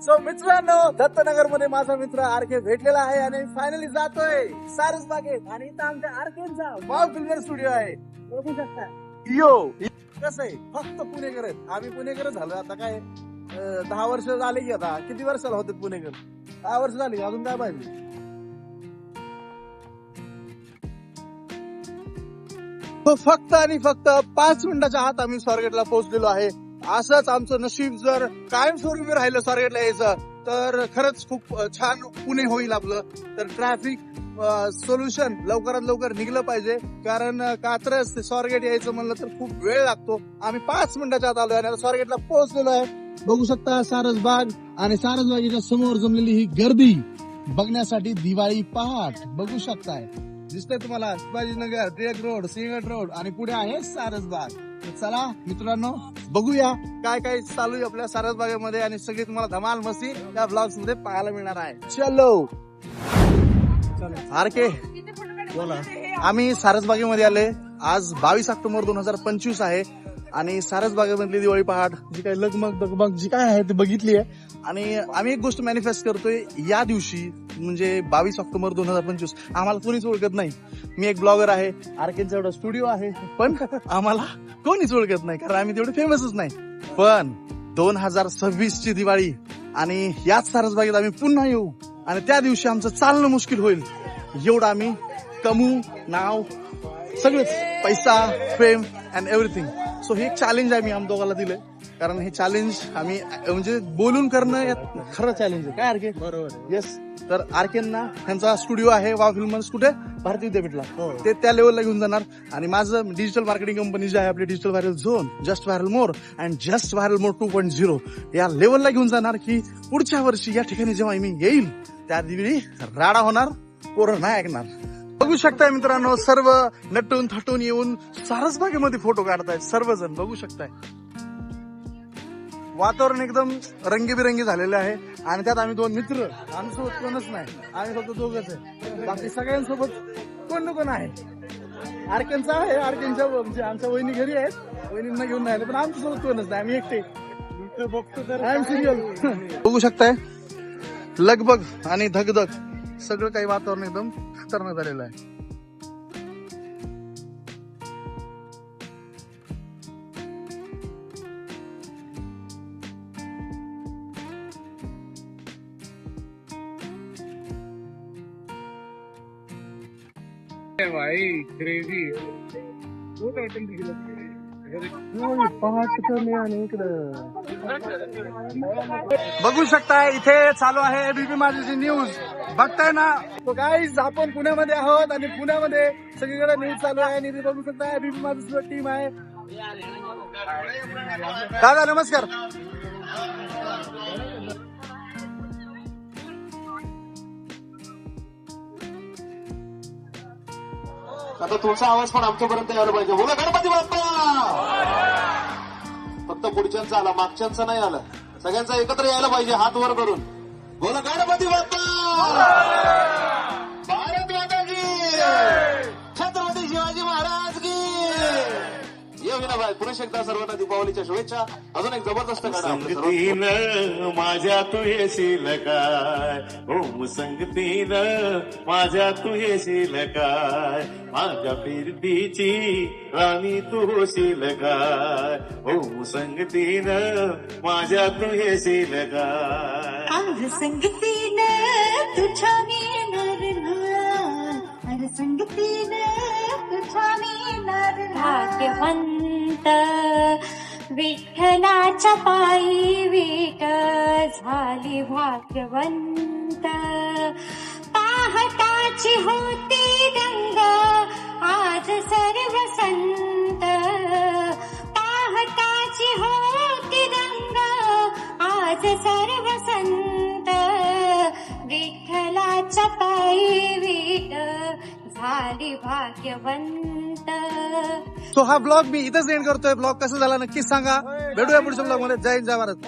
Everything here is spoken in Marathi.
सो मित्रांनो दत्तनगरमध्ये माझा मित्र आरके भेटलेला आहे आणि फायनली जातोय. सारस बागेत आणि इथं आमच्या आरकेचा माव फिल्मर स्टुडिओ आहे. बघू शकता. यो कसं आहे? फक्त पुणेकर आहेत. आम्ही पुणेकर झालो. आता काय अं, दहा वर्ष झाले की आता. किती वर्षाला होते पुणेकर? दहा वर्ष झाली अजून काय पाहिजे? तो फक्त आणि फक्त पाच मिनिटाच्या आत आम्ही स्वारगेटला पोहोचलेलो आहे. असंच आमचं नशीब जर कायमस्वरूपी राहिलं स्वारगेटला यायचं तर खरंच खूप छान पुणे होईल आपलं. तर ट्रॅफिक सोल्युशन लवकरात लवकर निघलं पाहिजे. कारण कात्रज ते स्वारगेट यायचं म्हणलं तर खूप वेळ लागतो. आम्ही पाच मिनिटाच्या आत आलोय आणि स्वारगेटला पोहोचलेलो आहे. बघू शकता सारसबाग आणि सारसबागेच्या समोर जमलेली ही गर्दी बघण्यासाठी दिवाळी पहाट. बघू शकताय. दिसतंय तुम्हाला शिवाजीनगर टिळक रोड सिंहगड रोड आणि पुढे आहे सारसबाग चला मित्रांनो बघूया काय काय चालू आहे आपल्या सारसबागेमध्ये आणि सगळी तुम्हाला धमाल मस्ती या ब्लॉग्समध्ये पाहायला मिळणार आहे. चलो. आरके बोला. आम्ही सारसबागेमध्ये आले आज बावीस ऑक्टोबर दोन हजार पंचवीस आहे. आणि सारसबागेमधली दिवाळी पहाट जी काही लगमग दगमग जी काय आहे ती बघितली आहे. आणि आम्ही एक गोष्ट मॅनिफेस्ट करतोय या दिवशी म्हणजे बावीस ऑक्टोबर दोन हजार पंचवीस आम्हाला कोणीच ओळखत नाही. मी एक ब्लॉगर आहे आरकेनचा एवढा स्टुडिओ आहे पण आम्हाला कोणीच ओळखत नाही कारण आम्ही तेवढे फेमसच नाही. पण दोन हजार सव्वीस ची दिवाळी आणि याच सारसबागेत आम्ही पुन्हा येऊ आणि त्या दिवशी आमचं चालणं मुश्किल होईल एवढं आम्ही कमू नाव सगळंच पैसा फेम अँड एव्हरीथिंग सो हे एक चॅलेंज आहे मी आम दोघाला दिलंय. कारण हे चॅलेंज आम्ही म्हणजे बोलून करणं यात खरं चॅलेंज आहे. काय आरके बरोबर. येस तर आरकेंना त्यांचा स्टुडिओ आहे वा फिल्मन्स कुठे? भारतीय विद्यापीठला. ते त्या लेवलला घेऊन जाणार. आणि माझं डिजिटल मार्केटिंग कंपनी जी आहे आपली digital viral zone just viral more and just viral more two point zero या लेवलला घेऊन जाणार की पुढच्या वर्षी या ठिकाणी जेव्हा मी येईल त्या दिवशी राडा होणार पोरं नाही ऐकणार. बघू शकताय मित्रांनो सर्व नटून थटून येऊन सारसबागेमध्ये फोटो काढतायत सर्वजण बघू शकताय. वातावरण एकदम रंगीबिरंगी झालेले आहे आणि त्यात आम्ही दोन मित्र. आमच्यासोबत कोणच नाही आम्ही फक्त दोघच आहे. बाकी सगळ्यांसोबत कोण ना कोण आहे. आरकेंचा आहे आरकेंच्या म्हणजे आमच्या वहिनी घरी आहेत. वहिनींना घेऊन नाही पण आमच्यासोबत कोणच नाही आम्ही एकटे. बघतो तर आय एम सिरियल बघू शकताय. लगबग आणि धगधग. सगळं काही वातावरण एकदम खतरनाक झालेलं आहे. भाई क्रेजी बघू शकताय इथे चालू आहे एबीपी माझी न्यूज बघताय ना? तो गाईज आपण पुण्यामध्ये आहोत आणि पुण्यामध्ये सगळीकडे न्यूज चालू आहे आणि इथे बघू शकता एबीपी माझी सुद्धा टीम आहे. दादा नमस्कार. आता तुमचा आवाज पण आमच्यापर्यंत यायला पाहिजे. बोला गणपती बाप्पा! पुढच्यांचा आला मागच्यांचा नाही आला. सगळ्यांचा एकत्र यायला पाहिजे हात वर करून बोला गणपती बाप्पा! पुन्हा एकदा सर्वांना दीपावलीच्या शुभेच्छा. अजून एक जबरदस्त. संगतीनं माझ्या तू येशील काय? ओम संगतीनं माझ्या तू येशील काय? माझ्या फिरतीची राणी तू होशील काय? ओम संगतीनं माझ्या तू येशील काय? संगतीनं तुझ्या अरे संगतीनं तुझ्या येणार भाग्यवंत विठ्ठलाच्या पायी विट झाली भाग्यवंत पाहताची होती गंग आज सर्व संत. पाहताची होती रंग आज सर्व संत. विठ्ठलाच्या पायी विट झाली भाग्यवंत सो हा ब्लॉग मी इथेच एंड करतोय. ब्लॉग कसा झाला नक्कीच सांगा. भेटूया पुढच्या ब्लॉगमध्ये. जय हिंद, जय भारत.